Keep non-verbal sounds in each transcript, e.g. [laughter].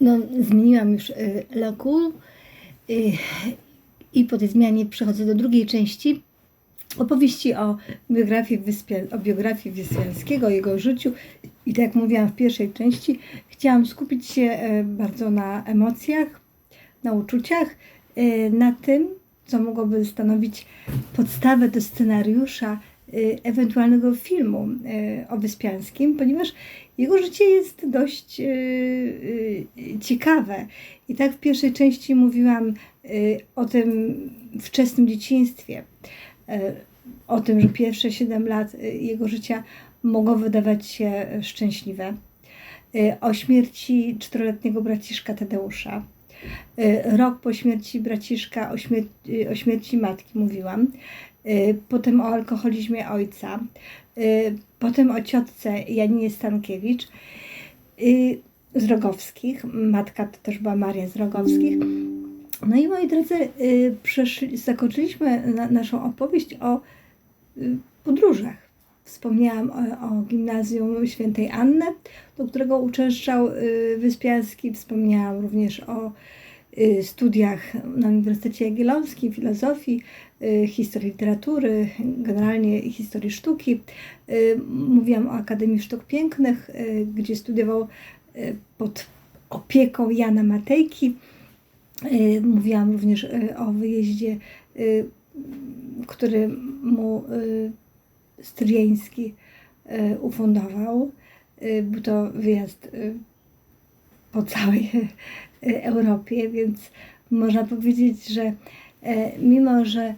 no, zmieniłam już y, loku y, i po tej zmianie przechodzę do drugiej części opowieści o biografii, Wyspia, o biografii Wyspiańskiego, o jego życiu. I tak jak mówiłam w pierwszej części, chciałam skupić się e, bardzo na emocjach, na uczuciach, na tym, co mogłoby stanowić podstawę do scenariusza ewentualnego filmu e, o Wyspiańskim, ponieważ jego życie jest dość e, ciekawe. I tak w pierwszej części mówiłam o tym wczesnym dzieciństwie, o tym, że pierwsze 7 lat jego życia mogło wydawać się szczęśliwe, o śmierci czteroletniego braciszka Tadeusza, rok po śmierci braciszka, o, o śmierci matki mówiłam, potem o alkoholizmie ojca, e, potem o ciotce Janinie Stankiewicz e, z Rogowskich, matka to też była Maria z Rogowskich. No i moi drodzy, y, przeszli, zakończyliśmy na, naszą opowieść o y, podróżach. Wspomniałam o, o gimnazjum świętej Anny, do którego uczęszczał y, Wyspiański. Wspomniałam również o y, studiach na Uniwersytecie Jagiellońskim, filozofii, y, historii literatury, generalnie historii sztuki. Y, Mówiłam o Akademii Sztuk Pięknych, y, gdzie studiował y, pod opieką Jana Matejki. Y, Mówiłam również y, o wyjeździe, y, który mu y, Stryjeński y, ufundował. Y, Był to wyjazd y, po całej y, Europie, więc można powiedzieć, że e, mimo, że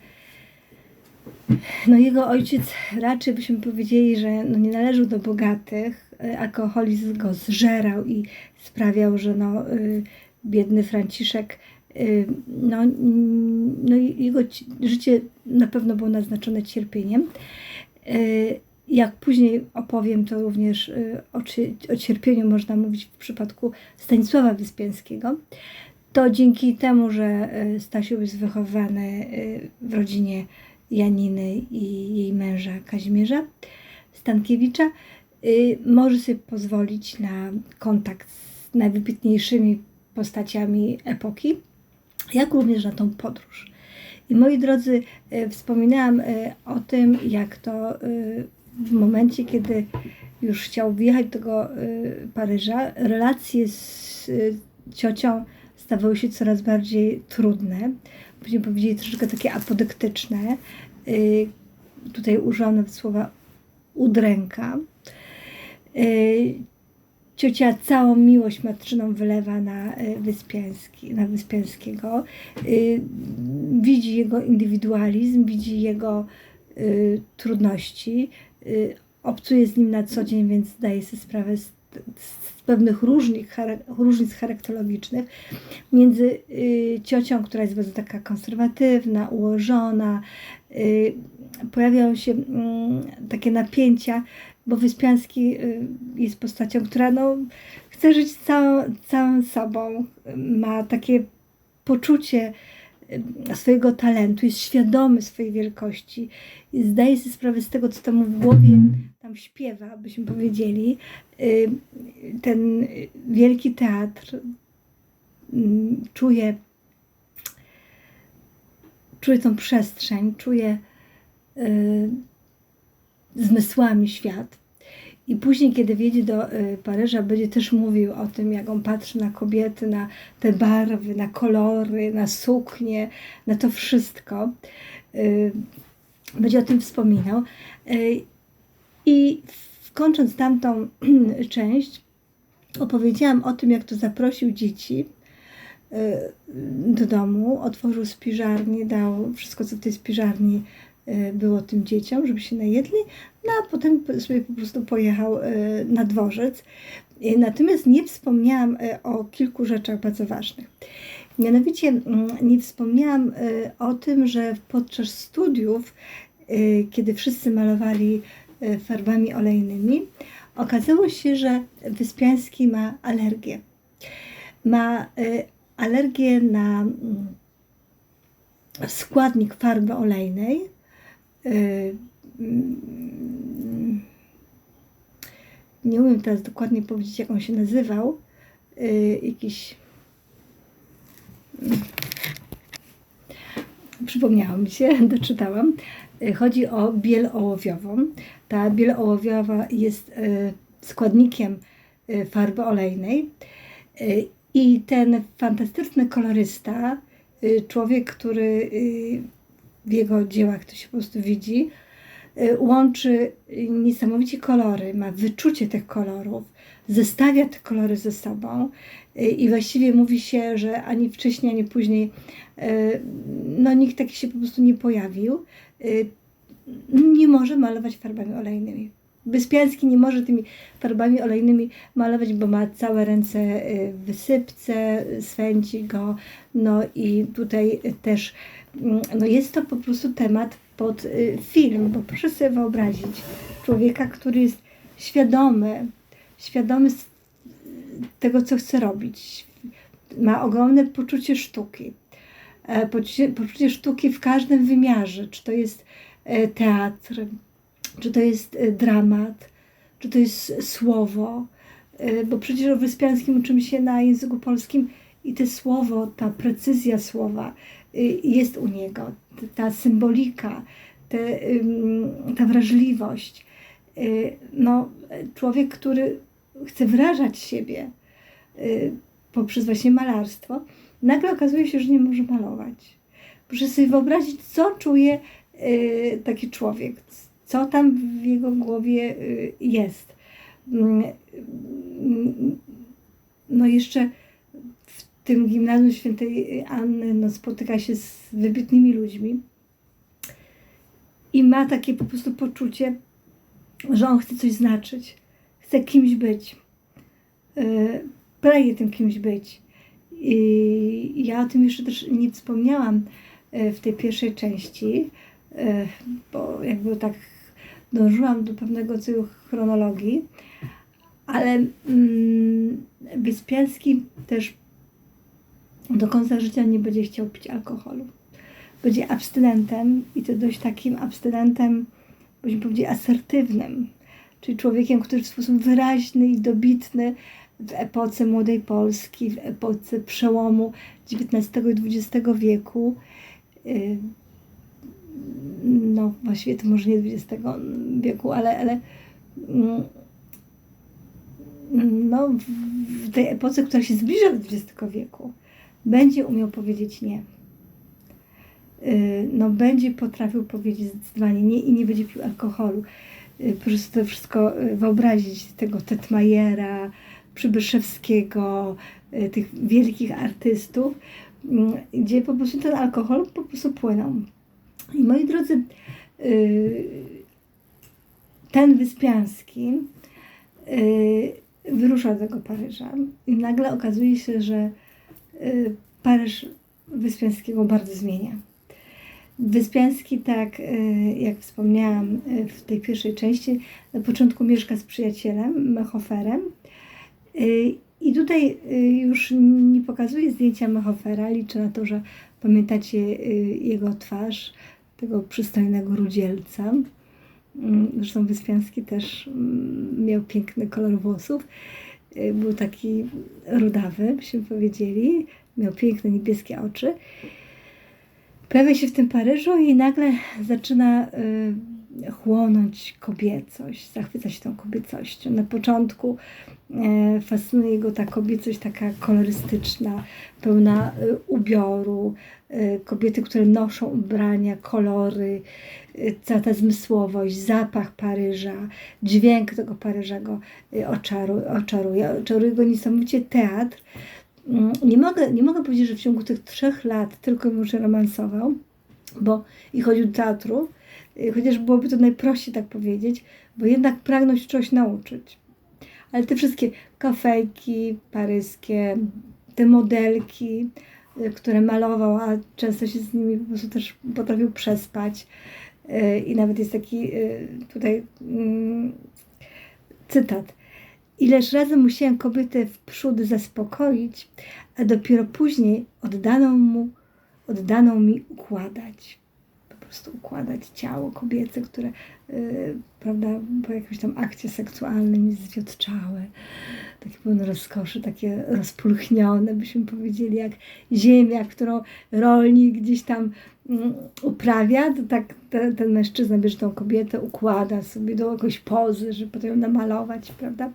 no jego ojciec raczej byśmy powiedzieli, że no nie należał do bogatych, y, alkoholizm go zżerał i sprawiał, że no, biedny Franciszek no, no jego ci- życie na pewno było naznaczone cierpieniem. Jak później opowiem, to również y, o, o cierpieniu można mówić w przypadku Stanisława Wyspiańskiego. To dzięki temu, że y, Stasiu jest wychowany y, w rodzinie Janiny i jej męża Kazimierza Stankiewicza, może sobie pozwolić na kontakt z najwybitniejszymi postaciami epoki, jak również na tą podróż. I moi drodzy, wspominałam o tym, jak to w momencie, kiedy już chciał wjechać do tego y, Paryża, relacje z y, ciocią stawały się coraz bardziej trudne. Później powiedzieli troszeczkę takie apodyktyczne. Y, Tutaj użyłam słowa udręka. Y, Ciocia całą miłość matczyną wylewa na y, Wyspiański, na Wyspiańskiego. Y, Widzi jego indywidualizm, widzi jego y, trudności, y, obcuje z nim na co dzień, więc zdaje sobie sprawę z, z pewnych różnych, chara- różnic charakterologicznych między y, ciocią, która jest bardzo taka konserwatywna, ułożona. Y, pojawiają się mm, takie napięcia, bo Wyspiański jest postacią, która no, chce żyć całą, całą sobą, ma takie poczucie swojego talentu, jest świadomy swojej wielkości, zdaje sobie sprawę z tego, co tam w głowie tam śpiewa, byśmy powiedzieli. Y, Ten wielki teatr mm, czuje, czuje tą przestrzeń, czuje y, zmysłami świat. I później, kiedy wjedzie do y, Paryża, będzie też mówił o tym, jak on patrzy na kobiety, na te barwy, na kolory, na suknie, na to wszystko. Y, Będzie o tym wspominał. Y, I kończąc tamtą [clears throat] część, opowiedziałam o tym, jak to zaprosił dzieci do domu, otworzył spiżarnię, dał wszystko, co w tej spiżarni było tym dzieciom, żeby się najedli, no a potem sobie po prostu pojechał y, na dworzec. Y, Natomiast nie wspomniałam o kilku rzeczach bardzo ważnych. Mianowicie mm, nie wspomniałam o tym, że podczas studiów, kiedy wszyscy malowali farbami olejnymi, okazało się, że Wyspiański ma alergię. Ma alergię na mm, składnik farby olejnej. Y, mm, Nie umiem teraz dokładnie powiedzieć, jak on się nazywał. y, jakiś przypomniało mi się, [laughs] doczytałam. Y, Chodzi o biel ołowiową. Ta biel ołowiowa jest składnikiem farby olejnej. I ten fantastyczny kolorysta, człowiek, który w jego dziełach to się po prostu widzi, y, łączy niesamowicie kolory, ma wyczucie tych kolorów, zestawia te kolory ze sobą y, i właściwie mówi się, że ani wcześniej, ani później y, no nikt taki się po prostu nie pojawił. Nie może malować farbami olejnymi. Wyspiański nie może tymi farbami olejnymi malować, bo ma całe ręce wysypce, swędzi go, no i tutaj też no jest to po prostu temat pod y, film, bo proszę sobie wyobrazić człowieka, który jest świadomy, świadomy tego, co chce robić. Ma ogromne poczucie sztuki. E, Poczucie, poczucie sztuki w każdym wymiarze, czy to jest e, teatr, czy to jest e, dramat, czy to jest słowo, bo przecież o Wyspiańskim uczymy się na języku polskim i te słowo, ta precyzja słowa jest u niego, ta symbolika, te, ta wrażliwość. Y, No, człowiek, który chce wyrażać siebie y, poprzez właśnie malarstwo, nagle okazuje się, że nie może malować. Proszę sobie wyobrazić, co czuje y, taki człowiek, co tam w jego głowie y, jest. Mm, mm, No jeszcze tym gimnazjum świętej Anny no, spotyka się z wybitnymi ludźmi i ma takie po prostu poczucie, że on chce coś znaczyć, chce kimś być, yy, pragnie tym kimś być. I ja o tym jeszcze też nie wspomniałam yy, w tej pierwszej części, yy, bo jakby tak dążyłam do pewnego rodzaju chronologii, ale mm, Wyspiański też do końca życia nie będzie chciał pić alkoholu. Będzie abstynentem i to dość takim abstynentem, byśmy powiedzieli, asertywnym, czyli człowiekiem, który w sposób wyraźny i dobitny w epoce młodej Polski, w epoce przełomu XIX i XX wieku, y, no właściwie to może nie XX wieku, ale, ale mm, no, w tej epoce, która się zbliża do XX wieku, będzie umiał powiedzieć nie. Y, No, będzie potrafił powiedzieć zdecydowanie nie i nie będzie pił alkoholu. Y, Proszę sobie to wszystko y, wyobrazić, tego Tetmajera, Przybyszewskiego, tych wielkich artystów, gdzie po prostu ten alkohol po prostu płynął. I moi drodzy, ten Wyspiański wyrusza do tego Paryża i nagle okazuje się, że Paryż Wyspiańskiego bardzo zmienia. Wyspiański, tak y, jak wspomniałam y, w tej pierwszej części, na początku mieszka z przyjacielem, Mechoferem. Y, I tutaj y, już nie pokazuję zdjęcia Mechofera, liczę na to, że pamiętacie y, jego twarz, tego przystojnego rudzielca. Mm, Zresztą Wyspiański też mm, miał piękny kolor włosów. Y, Był taki rudawy, byśmy powiedzieli. Miał piękne niebieskie oczy. Pojawia się w tym Paryżu i nagle zaczyna y, chłonąć kobiecość, zachwycać tą kobiecością. Na początku e, fascynuje go ta kobiecość taka kolorystyczna, pełna y, ubioru, y, kobiety, które noszą ubrania, kolory, cała ta zmysłowość, zapach Paryża, dźwięk tego Paryża go oczaru, oczaruje. Oczaruje go niesamowicie teatr. Mm, Nie mogę, nie mogę powiedzieć, że w ciągu tych trzech lat tylko i wyłącznie romansował, bo i chodził do teatru, chociaż byłoby to najprościej tak powiedzieć, bo jednak pragnął się czegoś nauczyć. Ale te wszystkie kafejki paryskie, te modelki, y, które malował, a często się z nimi po prostu też potrafił przespać. Y, I nawet jest taki y, tutaj mm, cytat. Ileż razy musiałem kobietę w przód zaspokoić, a dopiero później oddaną mu, oddaną mi układać. Prostu układać ciało kobiece, które y, prawda, po jakimś tam akcie seksualnym jest zwiotczałe, takie pełne rozkoszy, takie rozpulchnione, byśmy powiedzieli, jak ziemia, którą rolnik gdzieś tam mm, uprawia, to tak te, ten mężczyzna bierze tą kobietę, układa sobie do jakiejś pozy, żeby potem ją namalować, prawda?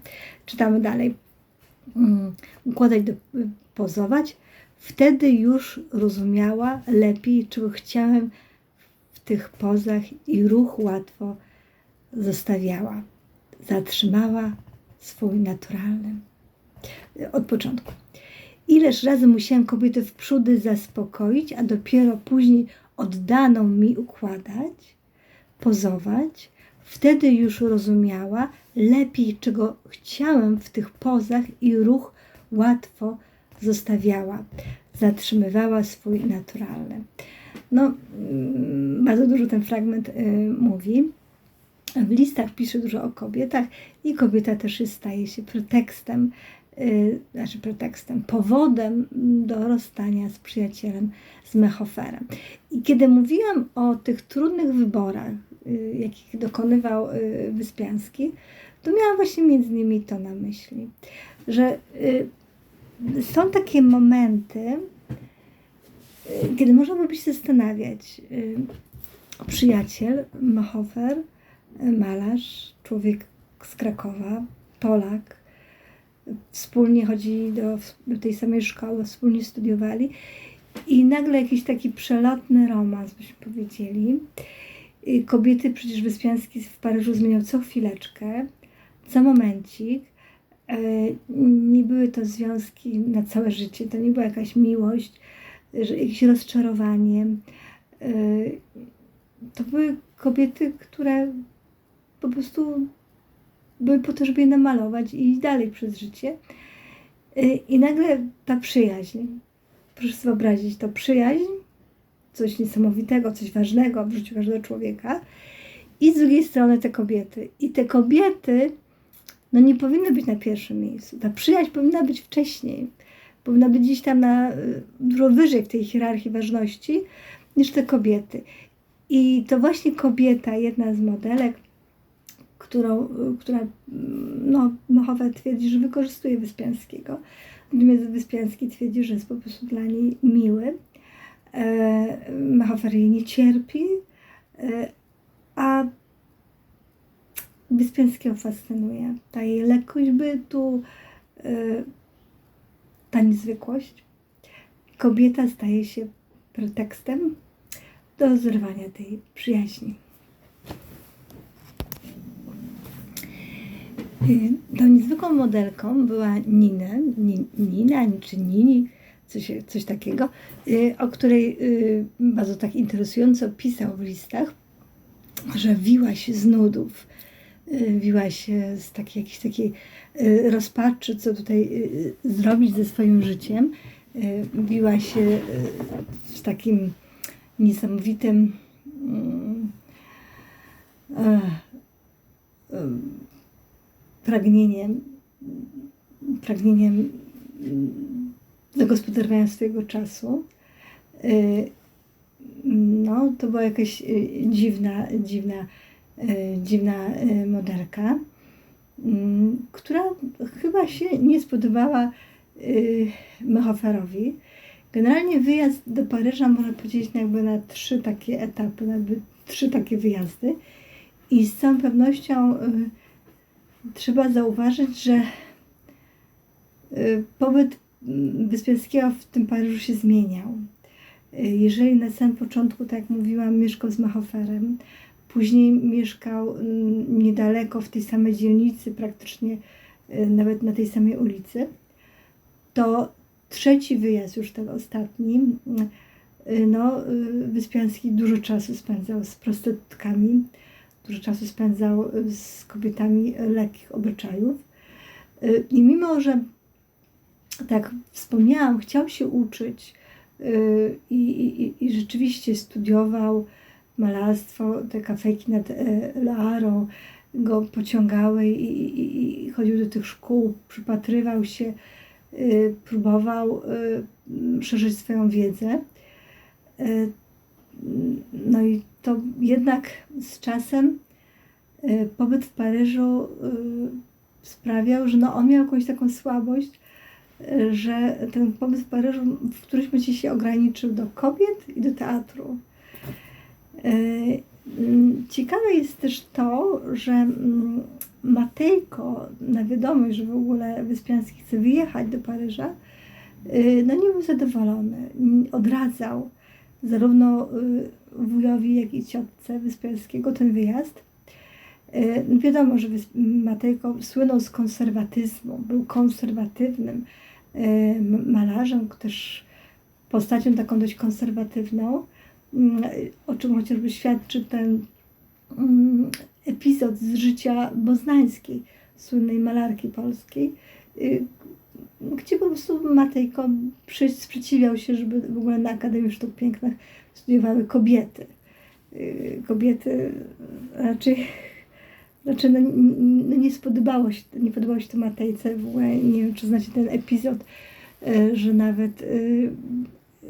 Czytamy dalej. Mm, układać, do, pozować. Wtedy już rozumiała lepiej, czego chciałem tych pozach i ruch łatwo zostawiała. Zatrzymała swój naturalny. Od początku. Ileż razy musiałem kobietę w przódy zaspokoić, a dopiero później oddaną mi układać, pozować. Wtedy już rozumiała lepiej, czego chciałem w tych pozach i ruch łatwo zostawiała. Zatrzymywała swój naturalny. No, mm, bardzo dużo ten fragment y, mówi. W listach pisze dużo o kobietach i kobieta też jest, staje się pretekstem, y, znaczy pretekstem, powodem do rozstania z przyjacielem, z Mechoferem. I kiedy mówiłam o tych trudnych wyborach, y, jakich dokonywał Wyspiański, to miałam właśnie między innymi to na myśli, że są takie momenty, kiedy można by się zastanawiać, y, przyjaciel, Machofer, malarz, człowiek z Krakowa, Polak, wspólnie chodzili do, do tej samej szkoły, wspólnie studiowali i nagle jakiś taki przelotny romans, byśmy powiedzieli. I Kobiety przecież Wyspiański w Paryżu zmieniał co chwileczkę, co momencik. E, Nie były to związki na całe życie, to nie była jakaś miłość, że jakieś rozczarowanie. E, To były kobiety, które po prostu były po to, żeby je namalować i iść dalej przez życie. Y, I nagle ta przyjaźń, proszę sobie wyobrazić, to przyjaźń, coś niesamowitego, coś ważnego w życiu każdego człowieka, i z drugiej strony te kobiety. I te kobiety, no nie powinny być na pierwszym miejscu. Ta przyjaźń powinna być wcześniej. Powinna być gdzieś tam na, y, dużo wyżej w tej hierarchii ważności niż te kobiety. I to właśnie kobieta, jedna z modelek, którą, która no, Mochowa twierdzi, że wykorzystuje Wyspiańskiego. Natomiast Wyspiański twierdzi, że jest po prostu dla niej miły. E, Mechofer jej nie cierpi, e, a Wyspiańskiego fascynuje. Ta jej lekkość bytu, e, ta niezwykłość. Kobieta staje się pretekstem do zerwania tej przyjaźni. Y, Tą niezwykłą modelką była Nina, Ni- Nina czy Nini, coś, coś takiego, y, o której y, bardzo tak interesująco pisał w listach, że wiła się z nudów, wiła się z takiej, jakiejś takiej y, rozpaczy, co tutaj y, zrobić ze swoim życiem. Y, Wiła się z takim niesamowitym mm, e, em, pragnieniem, pragnieniem mm, zagospodarowania swojego czasu. No, to była jakaś dziwna, dziwna, dziwna y, modelka, mm, która chyba się nie spodobała y, Mechoferowi. Generalnie wyjazd do Paryża można powiedzieć jakby na trzy takie etapy, jakby trzy takie wyjazdy. I z całą pewnością y, trzeba zauważyć, że y, pobyt mm, Wyspiańskiego w tym Paryżu się zmieniał. Y, Jeżeli na samym początku, tak jak mówiłam, mieszkał z Machoferem, później mieszkał mm, niedaleko w tej samej dzielnicy, praktycznie y, nawet na tej samej ulicy, to trzeci wyjazd, już ten ostatni, y, no, y, Wyspiański dużo czasu spędzał z prostytutkami, dużo czasu spędzał z kobietami lekkich obyczajów. I mimo, że tak wspomniałam, chciał się uczyć i, i, i rzeczywiście studiował malarstwo, te kafejki nad e, Loarą go pociągały i, i, i chodził do tych szkół, przypatrywał się, y, próbował y, szerzyć swoją wiedzę. Y, no i to jednak z czasem y, pobyt w Paryżu sprawiał, że no on miał jakąś taką słabość, że ten pobyt w Paryżu w którymś momencie się ograniczył do kobiet i do teatru. Y, mm, Ciekawe jest też to, że mm, Matejko na wiadomość, że w ogóle Wyspiański chce wyjechać do Paryża, y, no nie był zadowolony. Odradzał zarówno y, wujowi, jak i ciotce Wyspiańskiego ten wyjazd. Wiadomo, że Matejko słynął z konserwatyzmu, był konserwatywnym malarzem, też postacią taką dość konserwatywną, o czym chociażby świadczy ten mm, epizod z życia boznańskiej, słynnej malarki polskiej, y, gdzie po prostu Matejko sprzeciwiał się, żeby w ogóle na Akademii Sztuk Pięknych studiowały kobiety. Y, Kobiety raczej, raczej [laughs] n- no nie spodobało się, nie podobało się to Matejce. W ogóle nie wiem, czy znacie ten epizod, y, że nawet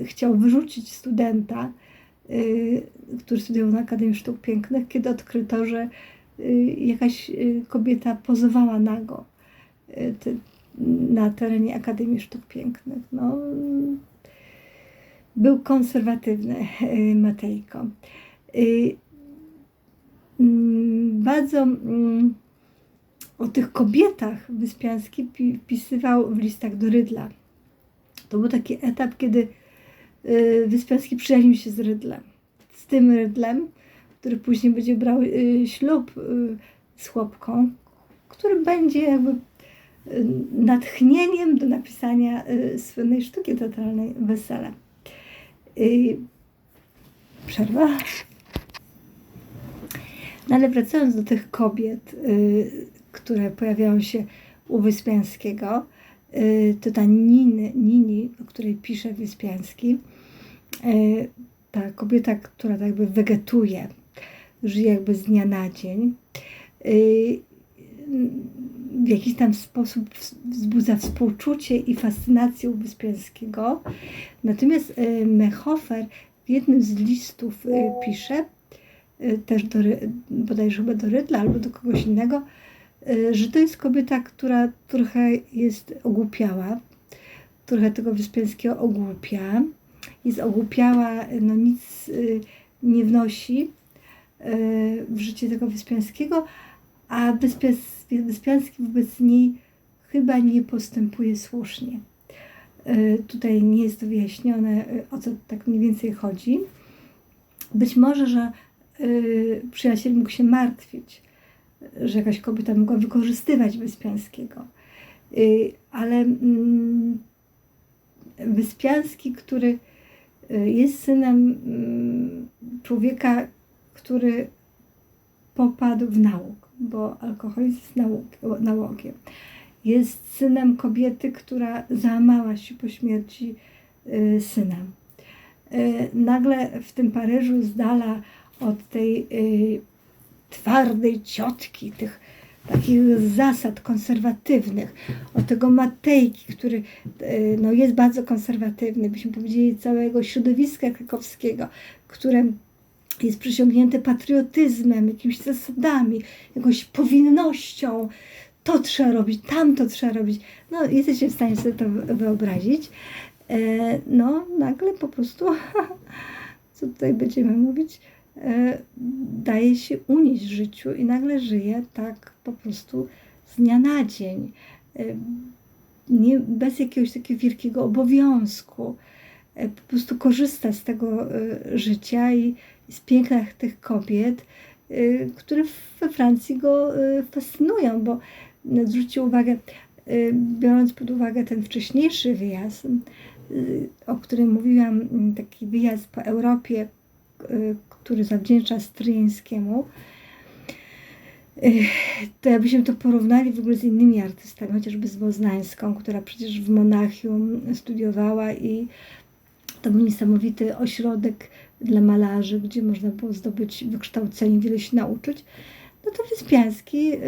chciał wyrzucić studenta, który studiował na Akademii Sztuk Pięknych, kiedy odkryto, że y, jakaś y, kobieta pozowała nago y, na terenie Akademii Sztuk Pięknych. No, był konserwatywny y, Matejko. Y, mm, Bardzo mm, o tych kobietach Wyspiański pi- pisywał w listach do Rydla. To był taki etap, kiedy y, Wyspiański przyjaźnił się z Rydlem. Z tym Rydlem, który później będzie brał y, ślub y, z chłopką, który będzie jakby y, natchnieniem do napisania y, słynnej sztuki teatralnej Wesele. Y, Przerwa. No ale wracając do tych kobiet, y, które pojawiają się u Wyspiańskiego, y, to ta Niny, Nini, o której pisze Wyspiański, y, ta kobieta, która tak jakby wegetuje, żyje jakby z dnia na dzień, y, w jakiś tam sposób wzbudza współczucie i fascynację u Wyspiańskiego. Natomiast y, Mehofer w jednym z listów y, pisze, y, też do, bodajże chyba do Rydla albo do kogoś innego, y, że to jest kobieta, która trochę jest ogłupiała, trochę tego Wyspiańskiego ogłupia, jest ogłupiała, no nic y, nie wnosi y, w życie tego Wyspiańskiego, a Wyspiański wobec niej chyba nie postępuje słusznie. Y, Tutaj nie jest wyjaśnione, o co tak mniej więcej chodzi. Być może, że przyjaciel mógł się martwić, że jakaś kobieta mogła wykorzystywać Wyspiańskiego. Y, Ale mm, Wyspiański, który y, jest synem mm, człowieka, który popadł w nauk, bo alkoholizm jest nałogiem. Jest synem kobiety, która załamała się po śmierci y, syna. Nagle w tym Paryżu z dala od tej twardej ciotki, tych takich zasad konserwatywnych, od tego Matejki, który y, no, jest bardzo konserwatywny, byśmy powiedzieli całego środowiska krakowskiego, które jest przysiągnięte patriotyzmem, jakimiś zasadami, jakąś powinnością. To trzeba robić, tamto trzeba robić. No, jesteście w stanie sobie to wy- wyobrazić. E, no, nagle po prostu, [laughs] co tutaj będziemy mówić, e, daje się unieść życiu i nagle żyje tak po prostu z dnia na dzień. E, nie, bez jakiegoś takiego wielkiego obowiązku. E, po prostu korzysta z tego e, życia i z piękna tych kobiet, które we Francji go fascynują, bo zwróćcie uwagę, biorąc pod uwagę ten wcześniejszy wyjazd, o którym mówiłam, taki wyjazd po Europie, który zawdzięcza Stryjeńskiemu, y, to jakbyśmy to porównali w ogóle z innymi artystami, chociażby z Boznańską, która przecież w Monachium studiowała i to był niesamowity ośrodek dla malarzy, gdzie można było zdobyć wykształcenie, wiele się nauczyć. No to Wyspiański, y,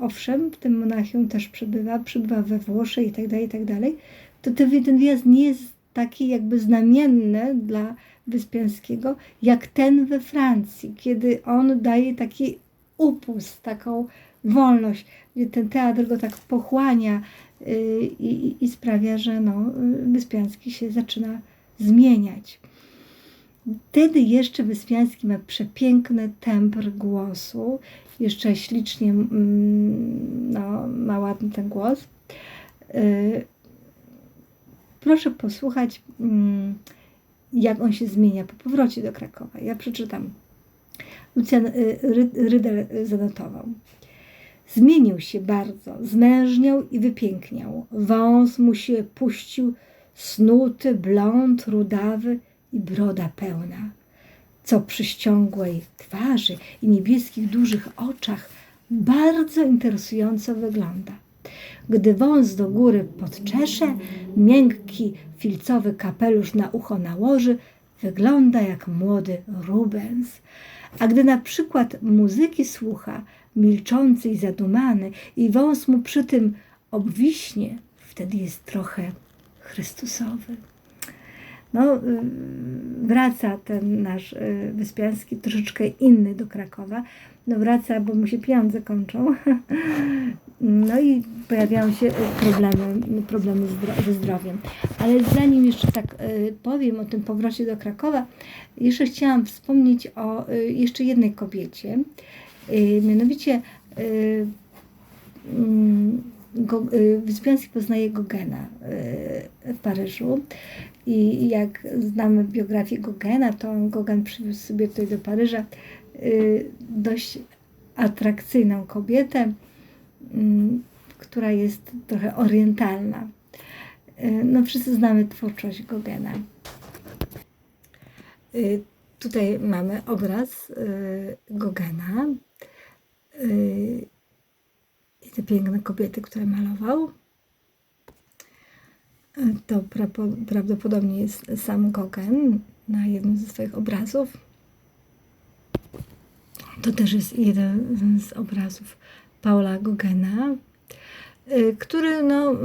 owszem, w tym Monachium też przebywa, przebywa we Włoszech i tak dalej, i tak dalej. To te- ten wyjazd nie jest taki jakby znamienny dla Wyspiańskiego, jak ten we Francji, kiedy on daje taki upust, taką wolność, gdzie ten teatr go tak pochłania y, i, i sprawia, że no, Wyspiański się zaczyna zmieniać. Wtedy jeszcze Wyspiański ma przepiękny tembr głosu, jeszcze ślicznie mm, no, ma ładny ten głos. Y, Proszę posłuchać, mm, jak on się zmienia po powrocie do Krakowa. Ja przeczytam. Lucjan y, Ry- Rydel y, zanotował. Zmienił się bardzo, zmężniał i wypiękniał. Wąs mu się puścił, snuty, blond, rudawy i broda pełna. Co przy ściągłej twarzy i niebieskich dużych oczach bardzo interesująco wygląda. Gdy wąs do góry podczesze, miękki filcowy kapelusz na ucho nałoży, wygląda jak młody Rubens. A gdy na przykład muzyki słucha, milczący i zadumany, i wąs mu przy tym obwiśnie, wtedy jest trochę Chrystusowy. No, y, wraca ten nasz y, Wyspiański, troszeczkę inny do Krakowa. No wraca, bo mu się pieniądze kończą. [laughs] No i pojawiają się y, problemy, problemy ze zdrowiem. Ale zanim jeszcze tak y, powiem o tym powrocie do Krakowa, jeszcze chciałam wspomnieć o y, jeszcze jednej kobiecie. Mianowicie mm, Wyspiański poznaje Gogena w Paryżu i jak znamy biografię Gogena, to Gogen przywiózł sobie tutaj do Paryża dość atrakcyjną kobietę, która jest trochę orientalna. Y, No wszyscy znamy twórczość Gogena. Y, Tutaj mamy obraz y, Gogena i te piękne kobiety, które malował. To prawdopodobnie jest sam Gogen na jednym ze swoich obrazów. To też jest jeden z obrazów Paula Gogena, y, który no,